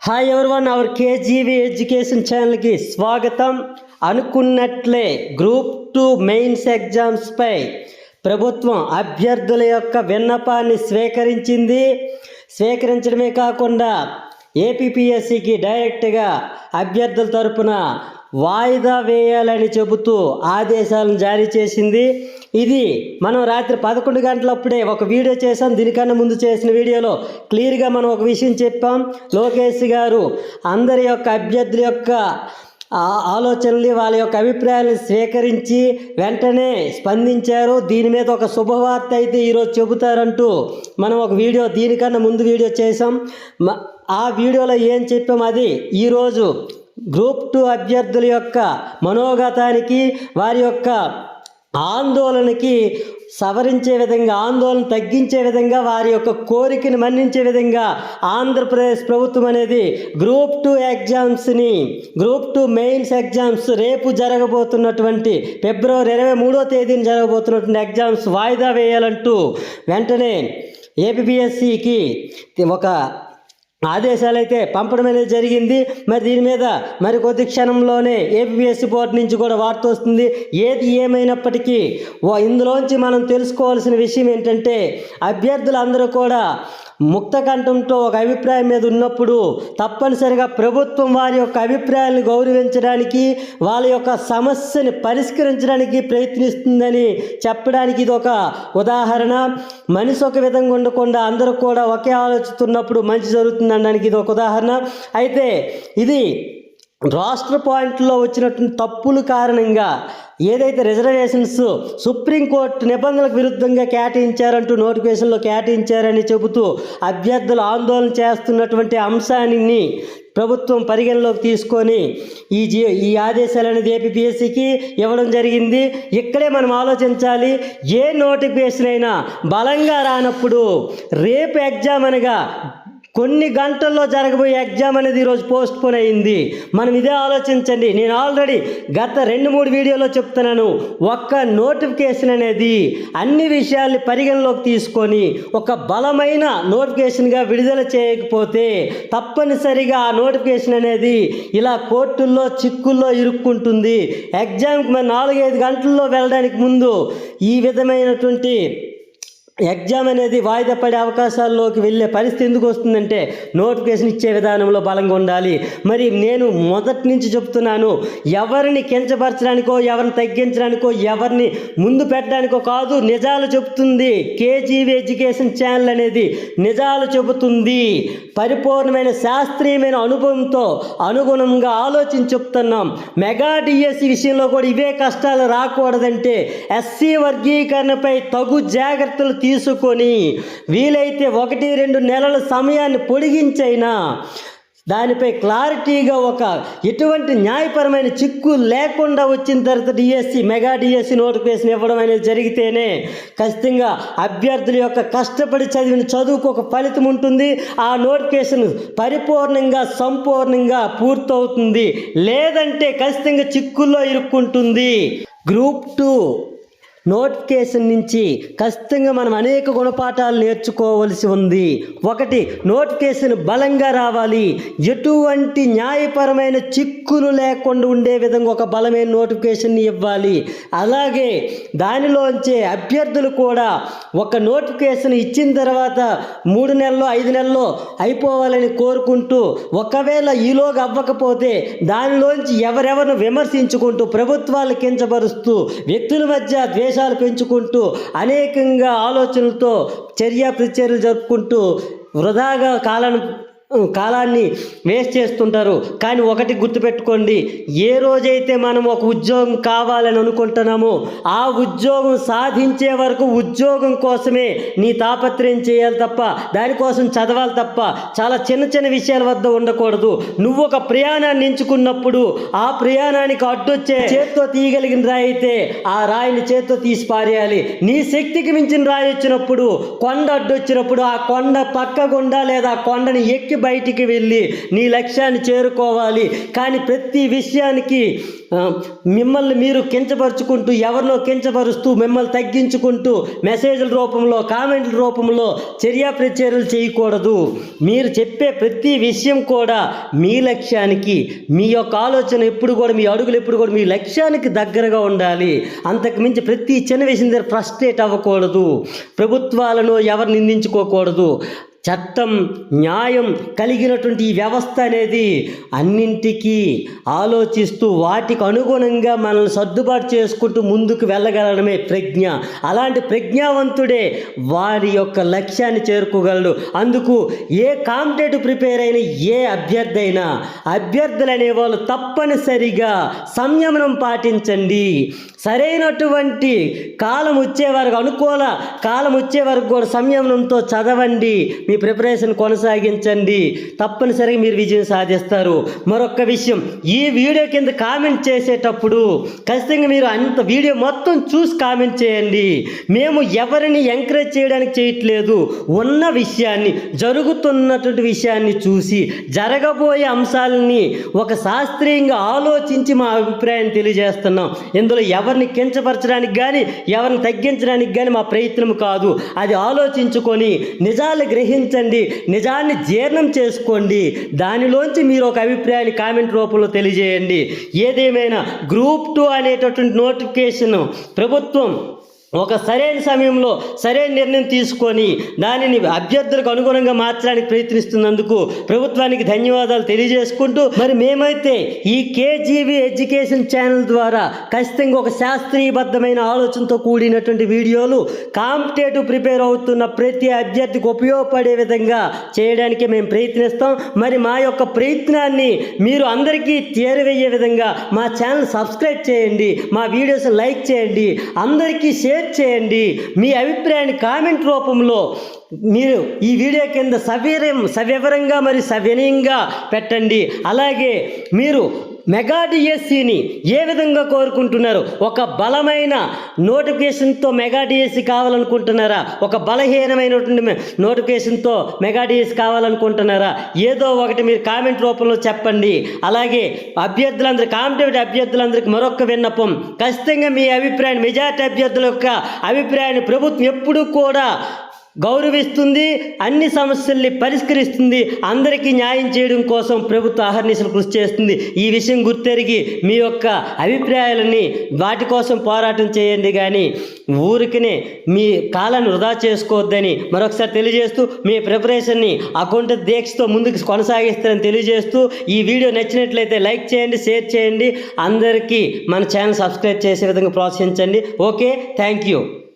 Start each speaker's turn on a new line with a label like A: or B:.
A: Hi everyone our KGV education ఛానల్కి స్వాగతం. అనుకున్నట్లే గ్రూప్ టూ మెయిన్స్ ఎగ్జామ్స్పై ప్రభుత్వం అభ్యర్థుల యొక్క విన్నపాన్ని స్వీకరించింది. స్వీకరించడమే కాకుండా ఏపీపీఎస్సికి డైరెక్ట్గా అభ్యర్థుల తరపున వాయిదా వేయాలని చెబుతూ ఆదేశాలను జారీ చేసింది. ఇది మనం రాత్రి పదకొండు గంటలప్పుడే ఒక వీడియో చేసాం దీనికన్నా ముందు చేసిన వీడియోలో క్లియర్గా మనం ఒక విషయం చెప్పాం. లోకేష్ గారు అందరి యొక్క అభ్యర్థుల యొక్క ఆలోచనలు వాళ్ళ యొక్క అభిప్రాయాలను స్వీకరించి వెంటనే స్పందించారు. దీని మీద ఒక శుభవార్త అయితే ఈరోజు చెబుతారంటూ మనం ఒక వీడియో దీనికన్నా ముందు వీడియో చేసాం ఆ వీడియోలో ఏం చెప్పాం? అది ఈరోజు గ్రూప్ టూ అభ్యర్థుల యొక్క మనోగతానికి వారి యొక్క ఆందోళనకి సవరించే విధంగా ఆందోళన తగ్గించే విధంగా వారి యొక్క కోరికను మన్నించే విధంగా ఆంధ్రప్రదేశ్ ప్రభుత్వం అనేది గ్రూప్ టూ ఎగ్జామ్స్ని గ్రూప్ టూ మెయిన్స్ ఎగ్జామ్స్ రేపు జరగబోతున్నటువంటి ఫిబ్రవరి ఇరవై మూడో తేదీన జరగబోతున్నటువంటి ఎగ్జామ్స్ వాయిదా వేయాలంటూ వెంటనే ఏపీఎస్సికి ఒక ఆదేశాలు అయితే పంపడం అనేది జరిగింది. మరి దీని మీద మరి కొద్ది క్షణంలోనే ఏపీఎస్సి బోర్డు నుంచి కూడా వార్త వస్తుంది. ఏది ఏమైనప్పటికీ ఓ ఇందులోంచి మనం తెలుసుకోవాల్సిన విషయం ఏంటంటే అభ్యర్థులందరూ కూడా ముక్త కంఠంతో ఒక అభిప్రాయం మీద ఉన్నప్పుడు తప్పనిసరిగా ప్రభుత్వం వారి యొక్క అభిప్రాయాలను గౌరవించడానికి వాళ్ళ యొక్క సమస్యని పరిష్కరించడానికి ప్రయత్నిస్తుందని చెప్పడానికి ఇది ఒక ఉదాహరణ. మనిషి ఒక విధంగా ఉండకుండా అందరూ కూడా ఒకే ఆలోచిస్తున్నప్పుడు మంచి జరుగుతుంది అనడానికి ఇది ఒక ఉదాహరణ. అయితే ఇది రాష్ట్ర పాయింట్లో వచ్చినటువంటి తప్పుల కారణంగా ఏదైతే రిజర్వేషన్స్ సుప్రీంకోర్టు నిబంధనలకు విరుద్ధంగా కేటాయించారంటూ నోటిఫికేషన్లో కేటాయించారని చెబుతూ అభ్యర్థులు ఆందోళన చేస్తున్నటువంటి అంశాన్ని ప్రభుత్వం పరిగణలోకి తీసుకొని ఈ జీ ఈ ఆదేశాలు అనేది ఏపీఎస్సికి ఇవ్వడం జరిగింది. ఇక్కడే మనం ఆలోచించాలి ఏ నోటిఫికేషన్ అయినా బలంగా రానప్పుడు రేపు ఎగ్జామ్ అనగా కొన్ని గంటల్లో జరగబోయే ఎగ్జామ్ అనేది ఈరోజు పోస్ట్ పోన్ అయింది. మనం ఇదే ఆలోచించండి. నేను ఆల్రెడీ గత రెండు మూడు వీడియోలో చెప్తున్నాను. ఒక్క నోటిఫికేషన్ అనేది అన్ని విషయాల్ని పరిగణలోకి తీసుకొని ఒక బలమైన నోటిఫికేషన్గా విడుదల చేయకపోతే తప్పనిసరిగా ఆ నోటిఫికేషన్ అనేది ఇలా కోర్టుల్లో చిక్కుల్లో ఇరుక్కుంటుంది. ఎగ్జామ్కి మరి నాలుగైదు గంటల్లో వెళ్ళడానికి ముందు ఈ విధమైనటువంటి ఎగ్జామ్ అనేది వాయిదా పడే అవకాశాల్లోకి వెళ్ళే పరిస్థితి ఎందుకు వస్తుందంటే నోటిఫికేషన్ ఇచ్చే విధానంలో బలంగా ఉండాలి. మరి నేను మొదటి నుంచి చెప్తున్నాను ఎవరిని కించపరచడానికో ఎవరిని తగ్గించడానికో ఎవరిని ముందు పెట్టడానికో కాదు నిజాలు చెబుతుంది. కేజీవి ఎడ్యుకేషన్ ఛానల్ అనేది నిజాలు చెబుతుంది. పరిపూర్ణమైన శాస్త్రీయమైన అనుభవంతో అనుగుణంగా ఆలోచించి చెప్తున్నాం. మెగా డిఎస్సి విషయంలో కూడా ఇవే కష్టాలు రాకూడదంటే ఎస్సీ వర్గీకరణపై తగు జాగ్రత్తలు తీసుకొని వీలైతే ఒకటి రెండు నెలల సమయాన్ని పొడిగించైనా దానిపై క్లారిటీగా ఒక ఎటువంటి న్యాయపరమైన చిక్కు లేకుండా వచ్చిన తర్వాత డిఎస్సి మెగా డిఎస్సి నోటిఫికేషన్ ఇవ్వడం అనేది జరిగితేనే ఖచ్చితంగా అభ్యర్థుల యొక్క కష్టపడి చదివిన చదువుకు ఒక ఫలితం ఉంటుంది. ఆ నోటిఫికేషన్ పరిపూర్ణంగా సంపూర్ణంగా పూర్తవుతుంది. లేదంటే ఖచ్చితంగా చిక్కుల్లో ఇరుక్కుంటుంది. గ్రూప్ టూ నోటిఫికేషన్ నుంచి ఖచ్చితంగా మనం అనేక గుణపాఠాలు నేర్చుకోవలసి ఉంది. ఒకటి నోటిఫికేషన్ బలంగా రావాలి. ఎటువంటి న్యాయపరమైన చిక్కులు లేకుండా ఉండే విధంగా ఒక బలమైన నోటిఫికేషన్ ఇవ్వాలి. అలాగే దానిలోంచే అభ్యర్థులు కూడా ఒక నోటిఫికేషన్ ఇచ్చిన తర్వాత మూడు నెలల్లో ఐదు నెలల్లో అయిపోవాలని కోరుకుంటూ ఒకవేళ ఈలోగా అవ్వకపోతే దానిలోంచి ఎవరెవరిని విమర్శించుకుంటూ ప్రభుత్వాలు కించపరుస్తూ వ్యక్తుల మధ్య ద్వేషాలు పెంచుకుంటూ అనేకంగా ఆలోచనలతో చర్య ప్రచర్యలు జరుపుకుంటూ వృధాగా కాలాన్ని కాలాన్ని వేస్ట్ చేస్తుంటారు. కానీ ఒకటి గుర్తుపెట్టుకోండి ఏ రోజైతే మనం ఒక ఉద్యోగం కావాలని అనుకుంటున్నామో ఆ ఉద్యోగం సాధించే వరకు ఉద్యోగం కోసమే నీ తాపత్రయం చేయాలి తప్ప దానికోసం చదవాలి తప్ప చాలా చిన్న చిన్న విషయాల వద్ద ఉండకూడదు. నువ్వు ఒక ప్రయాణాన్ని ఎంచుకున్నప్పుడు ఆ ప్రయాణానికి అడ్డొచ్చే చేత్తో తీయగలిగిన రాయి అయితే ఆ రాయిని చేత్తో తీసి పారేయాలి. నీ శక్తికి మించిన రాయి వచ్చినప్పుడు కొండ అడ్డొచ్చినప్పుడు ఆ కొండ పక్క గుండా లేదా ఆ కొండని ఎక్కి బయటికి వెళ్ళి నీ లక్ష్యాన్ని చేరుకోవాలి. కానీ ప్రతి విషయానికి మిమ్మల్ని మీరు కించపరుచుకుంటూ ఎవరినో కించపరుస్తూ మిమ్మల్ని తగ్గించుకుంటూ మెసేజ్ల రూపంలో కామెంట్ల రూపంలో చర్యా ప్రచర్యలు చేయకూడదు. మీరు చెప్పే ప్రతి విషయం కూడా మీ లక్ష్యానికి మీ యొక్క ఆలోచన ఎప్పుడు కూడా మీ అడుగులు ఎప్పుడు కూడా మీ లక్ష్యానికి దగ్గరగా ఉండాలి. అంతకు మించి ప్రతి చిన్న విషయం దగ్గర ఫ్రస్ట్రేట్ అవ్వకూడదు. ప్రభుత్వాలను ఎవరు నిందించుకోకూడదు. చట్టం న్యాయం కలిగినటువంటి ఈ వ్యవస్థ అనేది అన్నింటికీ ఆలోచిస్తూ వాటికి అనుగుణంగా మనల్ని సర్దుబాటు చేసుకుంటూ ముందుకు వెళ్ళగలడమే ప్రజ్ఞ. అలాంటి ప్రజ్ఞావంతుడే వారి యొక్క లక్ష్యాన్ని చేరుకోగలడు. అందుకు ఏ కాంపిటేటివ్ ప్రిపేర్ అయిన ఏ అభ్యర్థి అయినా అభ్యర్థులు అనేవాళ్ళు తప్పనిసరిగా సంయమనం పాటించండి. సరైనటువంటి కాలం వచ్చే వరకు అనుకూల కాలం వచ్చే వరకు కూడా సంయమనంతో చదవండి. మీ ప్రిపరేషన్ కొనసాగించండి. తప్పనిసరిగా మీరు విజయం సాధిస్తారు. మరొక విషయం ఈ వీడియో కింద కామెంట్ చేసేటప్పుడు ఖచ్చితంగా మీరు అంత వీడియో మొత్తం చూసి కామెంట్ చేయండి. మేము ఎవరిని ఎంకరేజ్ చేయడానికి చేయట్లేదు. ఉన్న విషయాన్ని జరుగుతున్నటువంటి విషయాన్ని చూసి జరగబోయే అంశాలని ఒక శాస్త్రీయంగా ఆలోచించి మా అభిప్రాయాన్ని తెలియజేస్తున్నాం. ఇందులో ఎవరిని కించపరచడానికి కానీ ఎవరిని తగ్గించడానికి కానీ మా ప్రయత్నం కాదు. అది ఆలోచించుకొని నిజాలు గ్రహించండి నిజాన్ని జీర్ణం చేసుకోండి. దానిలోంచి మీరు ఒక అభిప్రాయాన్ని కామెంట్ రూపంలో తెలియజేయండి. ఏదేమైనా గ్రూప్ టూ అనేటటువంటి నోటిఫికేషన్ ప్రభుత్వం ఒక సరైన సమయంలో సరైన నిర్ణయం తీసుకొని దానిని అభ్యర్థులకు అనుగుణంగా మార్చడానికి ప్రయత్నిస్తున్నందుకు ప్రభుత్వానికి ధన్యవాదాలు తెలియజేసుకుంటూ మరి మేమైతే ఈ కేజీవి ఎడ్యుకేషన్ ఛానల్ ద్వారా ఖచ్చితంగా ఒక శాస్త్రీయబద్ధమైన ఆలోచనతో కూడినటువంటి వీడియోలు కాంపిటేటివ్ ప్రిపేర్ అవుతున్న ప్రతి అభ్యర్థికి ఉపయోగపడే విధంగా చేయడానికి మేము ప్రయత్నిస్తాం. మరి మా యొక్క ప్రయత్నాన్ని మీరు అందరికీ చేరవేయే విధంగా మా ఛానల్ సబ్స్క్రైబ్ చేయండి. మా వీడియోస్ లైక్ చేయండి. అందరికీ షేర్ చేయండి. మీ అభిప్రాయాన్ని కామెంట్ రూపంలో మీరు ఈ వీడియో కింద సవిరం సవివరంగా మరియు సవినయంగా పెట్టండి. అలాగే మీరు మెగా డిఎస్సిని ఏ విధంగా కోరుకుంటున్నారు? ఒక బలమైన నోటిఫికేషన్తో మెగా డిఎస్సి కావాలనుకుంటున్నారా? ఒక బలహీనమైనటువంటి నోటిఫికేషన్తో మెగా డిఎస్సి కావాలనుకుంటున్నారా? ఏదో ఒకటి మీరు కామెంట్ రూపంలో చెప్పండి. అలాగే అభ్యర్థులందరికీ కాంపిటేటివ్ అభ్యర్థులందరికీ మరొక విన్నపం. ఖచ్చితంగా మీ అభిప్రాయాన్ని మెజార్టీ అభ్యర్థుల యొక్క అభిప్రాయాన్ని ప్రభుత్వం ఎప్పుడూ కూడా గౌరవిస్తుంది అన్ని సమస్యల్ని పరిష్కరిస్తుంది అందరికీ న్యాయం చేయడం కోసం ప్రభుత్వ అహర్నిశలు కృషి చేస్తుంది. ఈ విషయం గుర్తెరిగి మీ యొక్క అభిప్రాయాలని వాటి కోసం పోరాటం చేయండి కానీ ఊరికనే మీ కాలాన్ని వృధా చేసుకోవద్దని మరొకసారి తెలియజేస్తూ మీ ప్రిపరేషన్ని అకౌంట్ దీక్షతో ముందుకు కొనసాగిస్తారని తెలియజేస్తూ ఈ వీడియో నచ్చినట్లయితే లైక్ చేయండి షేర్ చేయండి. అందరికీ మన ఛానల్ సబ్స్క్రైబ్ చేసే విధంగా ప్రోత్సహించండి. Okay thank you.